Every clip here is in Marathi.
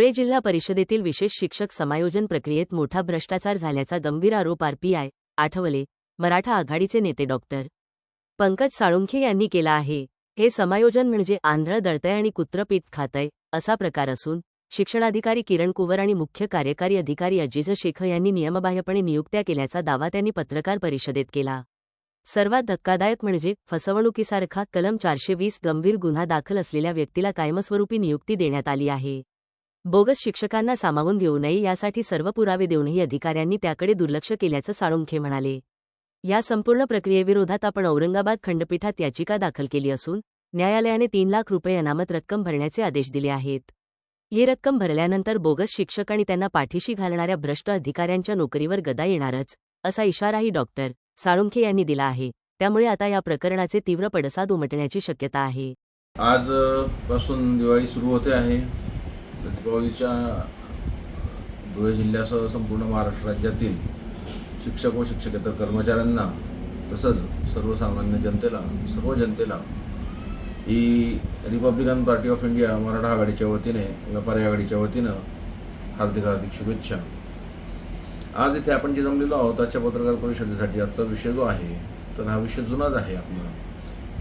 धुळे जिल्हा परिषदेतील विशेष शिक्षक समायोजन प्रक्रियेत मोठा भ्रष्टाचार झाल्याचा गंभीर आरोप आरपीआय आठवले मराठा आघाडीचे नेते डॉक्टर पंकज साळुंखे यांनी केला आहे. हे समायोजन म्हणजे आंधळ दळतंय आणि कुत्रपीठ खातंय असा प्रकार असून शिक्षणाधिकारी किरण कुवर आणि मुख्य कार्यकारी अधिकारी अजिज शेख यांनी नियमबाह्यपणे नियुक्त्या केल्याचा दावा त्यांनी पत्रकार परिषदेत केला. सर्वात धक्कादायक म्हणजे फसवणुकीसारखा कलम चारशे वीस गंभीर गुन्हा दाखल असलेल्या व्यक्तीला कायमस्वरूपी नियुक्ती देण्यात आली आहे. बोगस शिक्षकांना सामावून घेऊ नये यासाठी सर्व पुरावे देऊनही अधिकाऱ्यांनी त्याकडे दुर्लक्ष केल्याचं साळुंखे म्हणाले. या संपूर्ण प्रक्रियेविरोधात आपण औरंगाबाद खंडपीठात याचिका दाखल केली असून न्यायालयाने तीन लाख रुपये अनामत रक्कम भरण्याचे आदेश दिले आहेत. ही रक्कम भरल्यानंतर बोगस शिक्षक आणि त्यांना पाठीशी घालणाऱ्या भ्रष्ट अधिकाऱ्यांच्या नोकरीवर गदा येणारच असा इशाराही डॉक्टर साळुंखे यांनी दिला आहे. त्यामुळे आता या प्रकरणाचे तीव्र पडसाद उमटण्याची शक्यता आहे. आज पासून दिवाळी सुरू होते आहे. गौरीच्या धुळे जिल्ह्यासह संपूर्ण महाराष्ट्र राज्यातील शिक्षक व शिक्षकेतर कर्मचाऱ्यांना तसंच सर्वसामान्य जनतेला सर्व जनतेला ही Republican party of India Maratha आघाडीच्या वतीने व्यापारी आघाडीच्या वतीनं हार्दिक हार्दिक शुभेच्छा. आज इथे आपण जे जमलेलो आहोत आजच्या पत्रकार परिषदेसाठी आजचा विषय जो आहे तर हा विषय जुनाच आहे आपला.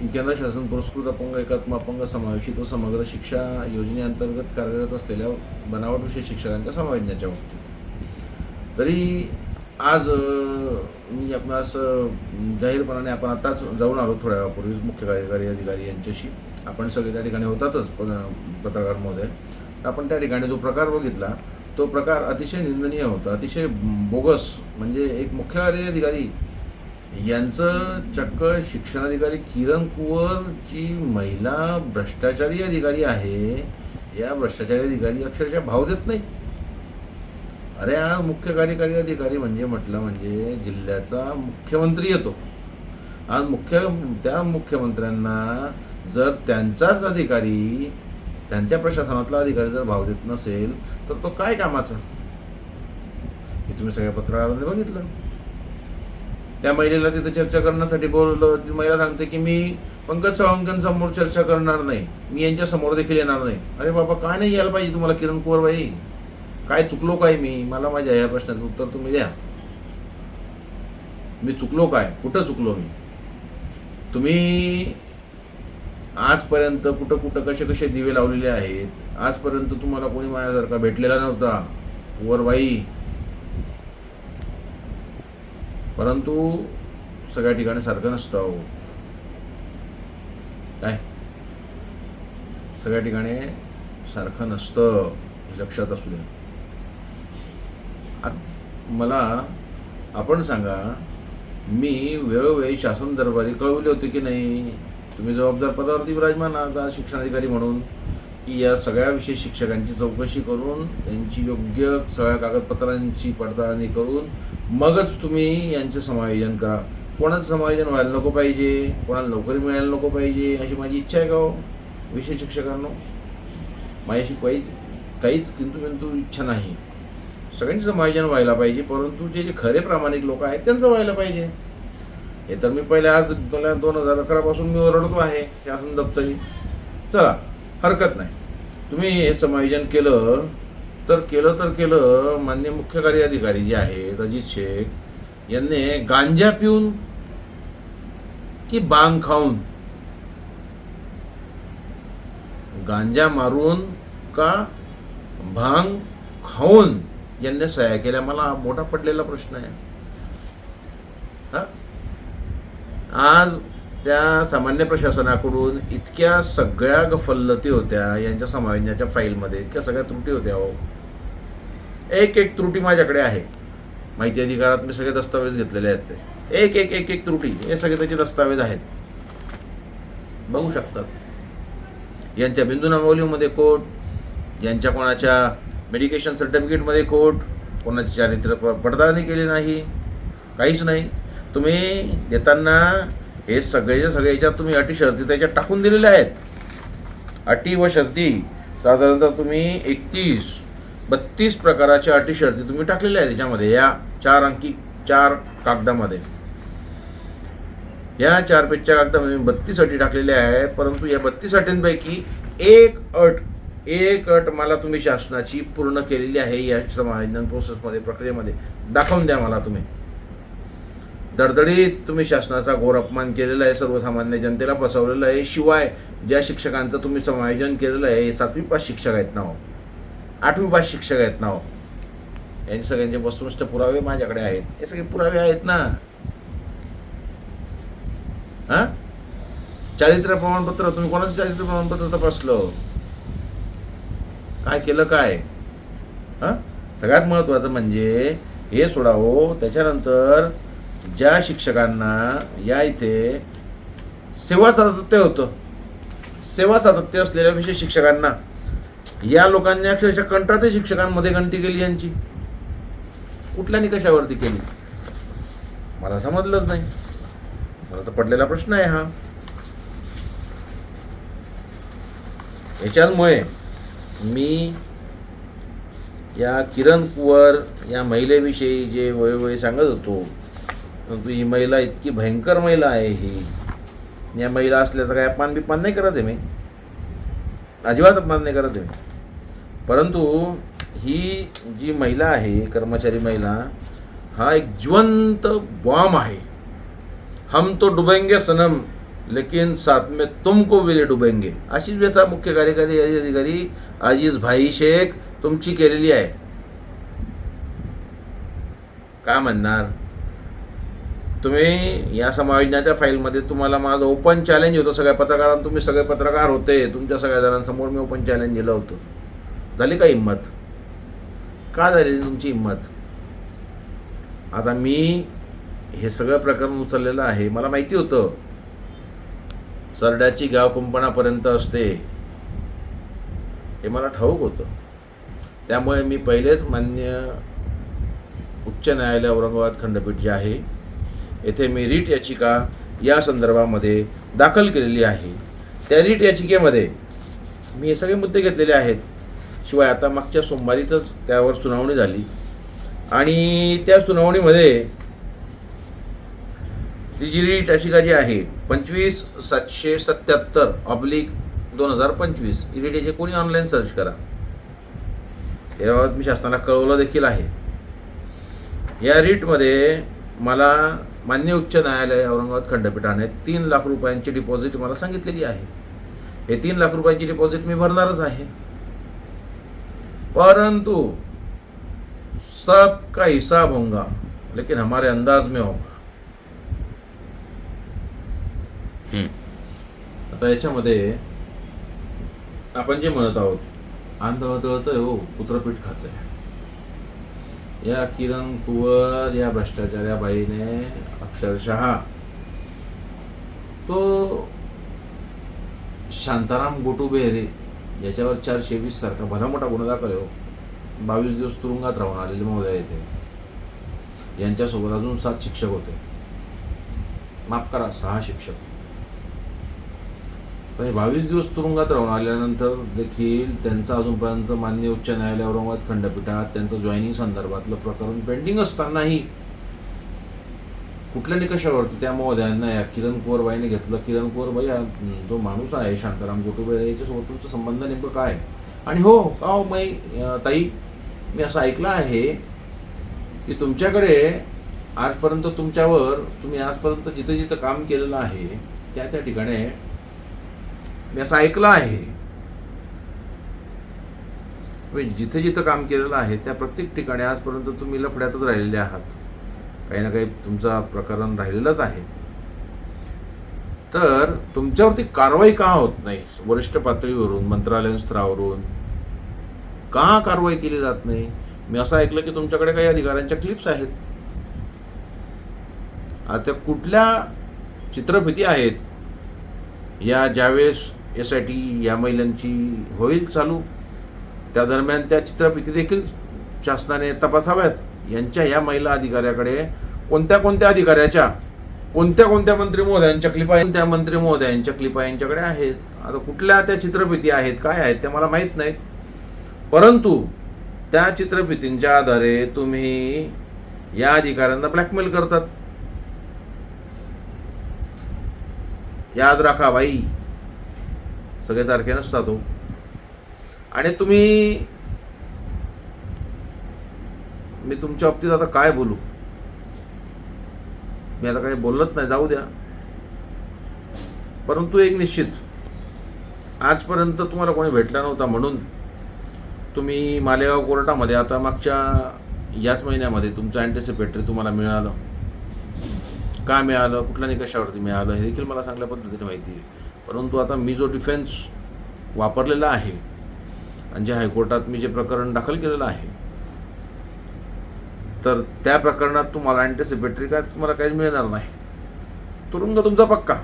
केंद्र शासन पुरस्कृत अपंग एकात्म अपंग समावेशित व समग्र शिक्षा योजनेअंतर्गत कार्यरत असलेल्या बनावट विषय शिक्षकांच्या समायोजनाच्या बाबतीत. तरी आज मी आपणास जाहीरपणाने आपण आताच जाऊन आलो थोड्या वेळापूर्वीच मुख्य कार्यकारी अधिकारी यांच्याशी. आपण सगळे त्या ठिकाणी होतातच प- पत्रकार महोदय. आपण त्या ठिकाणी जो प्रकार बघितला तो प्रकार अतिशय निंदनीय होता. अतिशय बोगस म्हणजे एक मुख्य कार्य अधिकारी यांचं चक्क शिक्षणाधिकारी किरण कुवरची महिला भ्रष्टाचारी अधिकारी आहे. या भ्रष्टाचारी अधिकारी अक्षरशः भाव देत नाही. अरे हा मुख्य कार्यकारी अधिकारी म्हणजे म्हटलं म्हणजे जिल्ह्याचा मुख्यमंत्री येतो. आज मुख्य त्या मुख्यमंत्र्यांना जर त्यांचाच अधिकारी त्यांच्या प्रशासनातला अधिकारी जर भाव देत नसेल तर तो काय कामाचा? हे तुम्ही सगळ्या पत्रकारांनी बघितलं. त्या महिलेला तिथं चर्चा करण्यासाठी बोलवलं. ती महिला सांगते की मी पंकज साळुंकेंसमोर चर्चा करणार नाही. मी यांच्या समोर देखील येणार नाही. अरे बाबा काय नाही यायला पाहिजे तुम्हाला किरण कुवरबाई? काय चुकलो काय मी? मला माझ्या या प्रश्नाचं उत्तर तुम्ही द्या. मी चुकलो काय? कुठं चुकलो मी? तुम्ही आजपर्यंत कुठं कुठं कसे कसे दिवे लावलेले आहेत? आजपर्यंत तुम्हाला कोणी माझ्यासारखा भेटलेला नव्हता. कुवरबाई परंतु सगळ्या ठिकाणी सारखं नसतं अहो. काय? सगळ्या ठिकाणी सारखं नसतं लक्षात असू द्या. मला आपण सांगा मी वेळोवेळी शासन दरबारी कळवले होते की नाही? तुम्ही जबाबदार पदावरती विराजमान आहात शिक्षण शिक्षणाधिकारी म्हणून. की या सगळ्या विषय शिक्षकांची चौकशी करून त्यांची योग्य सगळ्या कागदपत्रांची पडताळणी करून मगच तुम्ही यांचं समायोजन करा. कोणाचं समायोजन व्हायला नको पाहिजे? कोणाला नोकरी मिळायला नको पाहिजे? अशी माझी इच्छा आहे का हो? विषय शिक्षकांनो? माझ्याशी काहीच काहीच किंतु किंतु इच्छा नाही. सगळ्यांचं समायोजन व्हायला पाहिजे परंतु जे जे खरे प्रामाणिक लोक आहेत त्यांचं व्हायला पाहिजे. हे तर मी पहिले आज मला दोन हजार अकरापासून मी ओरडतो आहे शासन दप्तरी. चला हरकत नाही. तुम्ही हे समायोजन केलं तर केलं तर केलं मान्य मुख्य कार्य अधिकारी जे आहेत अजित शेख यांनी गांजा पिऊन की बांग खाऊन? गांजा मारून का भांग खाऊन? यांनी सह्या केल्या. मला मोठा पडलेला प्रश्न आहे. हा? आज त्या सामान्य प्रशासनाकडून इतक्या सगळ्या गफल्लती होत्या यांच्या समायोजनाच्या फाईलमध्ये इतक्या सगळ्या त्रुटी होत्या हो. एक एक त्रुटी माझ्याकडे आहे. माहिती अधिकारात मी सगळे दस्तावेज घेतलेले आहेत ते. एक एक एक एक त्रुटी हे सगळे त्याचे दस्तावेज आहेत. बघू शकतात. यांच्या बिंदू नामावलीमध्ये खोट यांच्या कोणाच्या मेडिकेशन सर्टिफिकेटमध्ये खोट कोणाची चारित्र्य पडताळणी केली नाही काहीच नाही. तुम्ही देताना हे सगळेच्या सगळ्या याच्यात तुम्ही अटी शर्ती त्याच्यात टाकून दिलेल्या आहेत. अटी व शर्ती साधारणतः तुम्ही एकतीस बत्तीस प्रकारच्या अटी शर्ती तुम्ही टाकलेल्या आहेत त्याच्यामध्ये या चार अंकी चार कागदामध्ये. या चार पेजच्या कागदामध्ये बत्तीस अटी टाकलेल्या आहेत परंतु या बत्तीस अटींपैकी एक अट एक अट मला तुम्ही शासनाची पूर्ण केलेली आहे या समायोजन प्रोसेसमध्ये प्रक्रियेमध्ये. दाखवून द्या मला तुम्ही. दडदडीत तुम्ही शासनाचा घोर अपमान केलेला आहे सर्वसामान्य जनतेला फसवलेलं आहे. शिवाय ज्या शिक्षकांचं तुम्ही समायोजन केलेलं आहे हे सातवी पाच शिक्षक आहेत नाव आठवी पाच शिक्षक आहेत ना हो? हो? यांचे सगळ्यांचे वस्तुनिष्ठ पुरावे माझ्याकडे आहेत. हे सगळे पुरावे आहेत ना? हा? चारित्र्य प्रमाणपत्र तुम्ही कोणाचं चारित्र्य प्रमाणपत्र तपासलं? काय केलं काय? हा? सगळ्यात महत्त्वाचं म्हणजे हे सोडावं. त्याच्यानंतर ज्या शिक्षकांना या इथे सेवा सातत्य होतं सेवा सातत्य असलेल्या विषय शिक्षकांना या लोकांनी अक्षरशः कंत्राटी शिक्षकांमध्ये गणती केली यांची. कुठल्या निकषावरती केली? मला समजलंच नाही. मला तर पडलेला प्रश्न आहे हा. याच्यामुळे मी या किरण कुवर या महिलेविषयी जे वयोवय सांगत होतो परंतु ही महिला इतकी भयंकर महिला आहे ही. या महिला असल्याचा काय अपमान बिपमान नाही करत आहे मी? अजिबात अपमान नाही करत आहे मी. परंतु ही जी महिला आहे कर्मचारी महिला हा एक जिवंत बॉम्ब आहे. हम तो डुबेंगे सनम लेकिन साथ में तुमको विले डुबेंगे. अशीच व्यथा मुख्य कार्यकारी अधिकारी अजीज भाई शेख तुमची केलेली आहे. काय म्हणणार? तुम्ही या समायोजनाच्या फाईलमध्ये तुम्हाला माझं ओपन चॅलेंज होतं सगळ्या पत्रकारांना तुम्ही सगळे पत्रकार होते. तुमच्या सगळ्या जणांसमोर मी ओपन चॅलेंज दिलं होतं. झाली का हिंमत? का झाली तुमची हिंमत? आता मी हे सगळं प्रकरण उचललेलं आहे. मला माहिती होतं. सरड्याची गाव कुंपणापर्यंत असते. हे मला ठाऊक होतं. त्यामुळे मी पहिलेच मान्य उच्च न्यायालय औरंगाबाद खंडपीठ जे आहे येथे मी रीट याचिका या संदर्भामध्ये दाखल केलेली आहे. त्या रीट याचिकेमध्ये मी हे सगळे मुद्दे घेतलेले आहेत. शिवाय आता मागच्या सोमवारीचंच त्यावर सुनावणी झाली. आणि त्या सुनावणीमध्ये ती जी रीट याचिका जी आहे पंचवीस सातशे सत्याहत्तर ऑब्लिक दोन हजार पंचवीस ही रीट याची कोणी ऑनलाईन सर्च करा? याबाबत मी शासनाला कळवलं देखील आहे. या रीटमध्ये मला मान्य उच्च न्यायालय औरंगाबाद खंडपीठाने तीन लाख रुपयांची डिपॉझिट मला सांगितलेली आहे. हे तीन लाख रुपयांची डिपॉझिट मी भरणारच आहे. परंतु सब का हिसाब होगा लेकिन हमारे अंदाज में होगा आता याच्यामध्ये आपण जे म्हणत आहोत आंधळत हो पुत्रपीठ खातंय. या किरण कुवर या भ्रष्टाचार्या बाईने अक्षरशः तो शांताराम गोटू बेहरे याच्यावर चारशे वीस सारखा भला मोठा गुन्हा दाखल हो. बावीस दिवस तुरुंगात राहून आलेले महोदय येथे यांच्यासोबत अजून सात शिक्षक होते. माफ करा सहा शिक्षक. तर हे बावीस दिवस तुरुंगात राहून आल्यानंतर देखील त्यांचं अजूनपर्यंत मान्य उच्च न्यायालय औरंगाबाद खंडपीठात त्यांचं जॉईनिंग संदर्भातलं प्रकरण पेंडिंग असतानाही कुठल्या निकषावरती त्या महोदयांना या किरण कुवरबाईने घेतलं. किरण कुवरबाई हा जो माणूस आहे शांताराम गोटुबाई याच्यासोबत तुमचा संबंध नेमकं काय? आणि हो का हो मै ताई मी असं ऐकलं आहे की तुमच्याकडे आजपर्यंत तुमच्यावर तुम्ही आजपर्यंत जिथं जिथं काम केलेलं आहे त्या त्या ठिकाणी मी असं ऐकलं आहे. म्हणजे जिथे जिथं काम केलेलं आहे त्या प्रत्येक ठिकाणी आजपर्यंत तुम्ही लफड्यातच राहिलेले आहात. काही ना काही तुमचा प्रकरण राहिलेलंच आहे. तर तुमच्यावरती कारवाई का होत नाही? वरिष्ठ पातळीवरून मंत्रालयीन स्तरावरून का कारवाई केली जात नाही? मी असं ऐकलं की तुमच्याकडे काही अधिकाऱ्यांच्या क्लिप्स आहेत. आता कुठल्या चित्रफिती आहेत? या ज्यावेळेस यासाठी या महिलांची होईल चालू. त्या दरम्यान त्या चित्रफिती देखील शासनाने तपासाव्यात. यांच्या या महिला अधिकाऱ्याकडे कोणत्या कोणत्या अधिकाऱ्याच्या कोणत्या कोणत्या मंत्री महोदयांच्या क्लिपा त्या मंत्री महोदयांच्या क्लिपा यांच्याकडे आहेत? आता कुठल्या त्या चित्रफिती आहेत काय आहेत त्या मला माहीत नाहीत. परंतु त्या चित्रफितींच्या आधारे तुम्ही या अधिकाऱ्यांना ब्लॅकमेल करतात. याद राखा बाई सगळे सारखे नसतात हो आणि तुम्ही मी तुमच्या बाबतीत आता काय बोलू? मी आता काही बोलत नाही जाऊ द्या. परंतु एक निश्चित आजपर्यंत तुम्हाला कोणी भेटला नव्हता म्हणून तुम्ही मालेगाव कोर्टामध्ये आता मागच्या याच महिन्यामध्ये तुमचं अँटिसिपेटरी तुम्हाला मिळालं. का मिळालं? कुठल्या निकषावरती मिळालं? हे देखील मला चांगल्या पद्धतीने माहिती आहे. परंतु आता मी जो डिफेन्स वापरलेला आहे आणि जे हायकोर्टात मी जे प्रकरण दाखल केलेलं आहे तर त्या प्रकरणात तुम्हाला अँटिसिपेटरी काय तुम्हाला काहीच मिळणार नाही. तुरुंग तुमचा पक्का.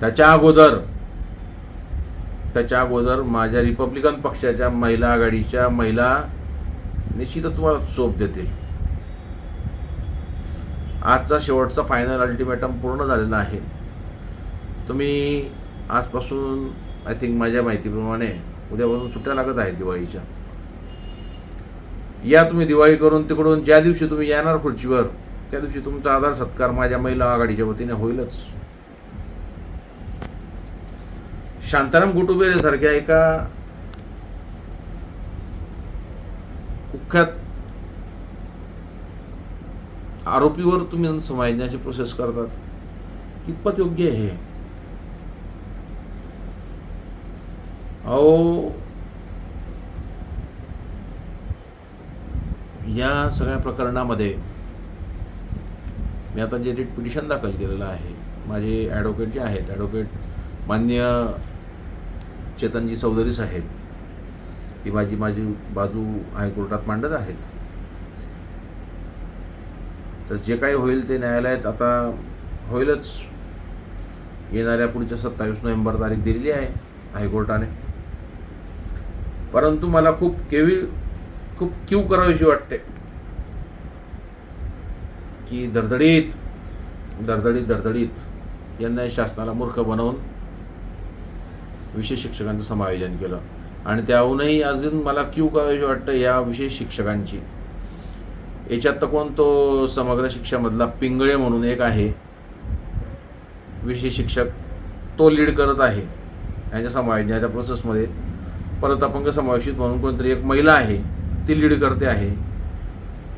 त्याच्या अगोदर त्याच्या अगोदर माझ्या रिपब्लिकन पक्षाच्या महिला आघाडीच्या महिला निश्चितच तुम्हाला सोप देतील. आजचा शेवटचा फायनल अल्टिमेटम पूर्ण झालेला आहे. तुम्ही आजपासून आय थिंक माझ्या माहितीप्रमाणे उद्यापासून सुट्ट्या लागत आहेत दिवाळीच्या. या तुम्ही दिवाळी करून तिकडून ज्या दिवशी तुम्ही येणार खुर्चीवर त्या दिवशी तुमचा आधार सत्कार माझ्या महिला आघाडीच्या वतीने होईलच. शांताराम गोटुबेरे सारख्या एका कुख्यात आरोपीवर तुम्ही समाजण्याची प्रोसेस करतात. कितपत योग्य आहे अहो या सगळ्या प्रकरणामध्ये मी आता जे रिट पिटिशन दाखल केलेलं आहे माझे ॲडव्होकेट जे आहेत ॲडव्होकेट मान्य चेतनजी चौधरी साहेब ही माझी माझी बाजू हायकोर्टात मांडत आहेत. तर जे काही होईल ते न्यायालयात आता होईलच. येणाऱ्या पुढच्या सत्तावीस नोव्हेंबर तारीख दिलेली आहे हायकोर्टाने. परंतु मला खूप केवी खूप क्यू करावीशी वाटते. की धडधडीत धडधडीत दडदडीत यांना शासनाला मूर्ख बनवून विशेष शिक्षकांचं समायोजन केलं. आणि त्याहूनही अजून मला क्यू करावीशी वाटतं या विशेष शिक्षकांची. याच्यात तर कोण तो समग्र शिक्षामधला पिंगळे म्हणून एक आहे. विशेष शिक्षक तो लीड करत आहे. यांच्या समायोजनाच्या प्रोसेसमध्ये परत अपंग समावेशित म्हणून कोणतरी एक महिला आहे ती लीड करते आहे.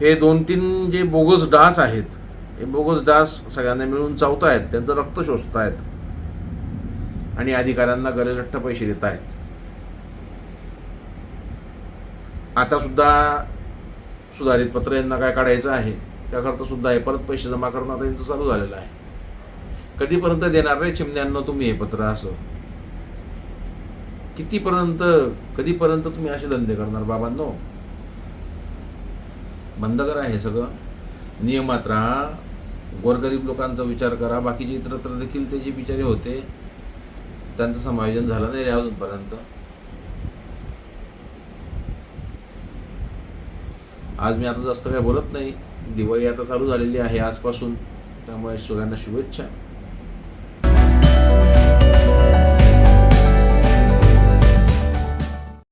हे दोन तीन जे बोगस डास आहेत हे बोगस डास सगळ्यांना मिळून चावत आहेत त्यांचं रक्त शोषत आहेत आणि अधिकाऱ्यांना गलेलठ्ठ पैसे देत आहेत आता सुद्धा सुधारित पत्र यांना काय काढायचं आहे त्याकरता सुद्धा हे परत पैसे जमा करणं आता यांचं चालू झालेलं आहे. कधीपर्यंत देणार रे चिमण्यांना तुम्ही हे पत्र असं? कितीपर्यंत कधीपर्यंत तुम्ही असे धंदे करणार बाबांनो? बंद करा हे सगळं. नियमात राहा. गोरगरीब लोकांचा विचार करा. बाकीचे इतरत्र देखील ते जे बिचारे होते त्यांचं समायोजन झालं नाही रे अजूनपर्यंत. आज मी आता जास्त काही बोलत नाही. दिवाळी आता चालू झालेली आहे आजपासून. त्यामुळे सगळ्यांना शुभेच्छा.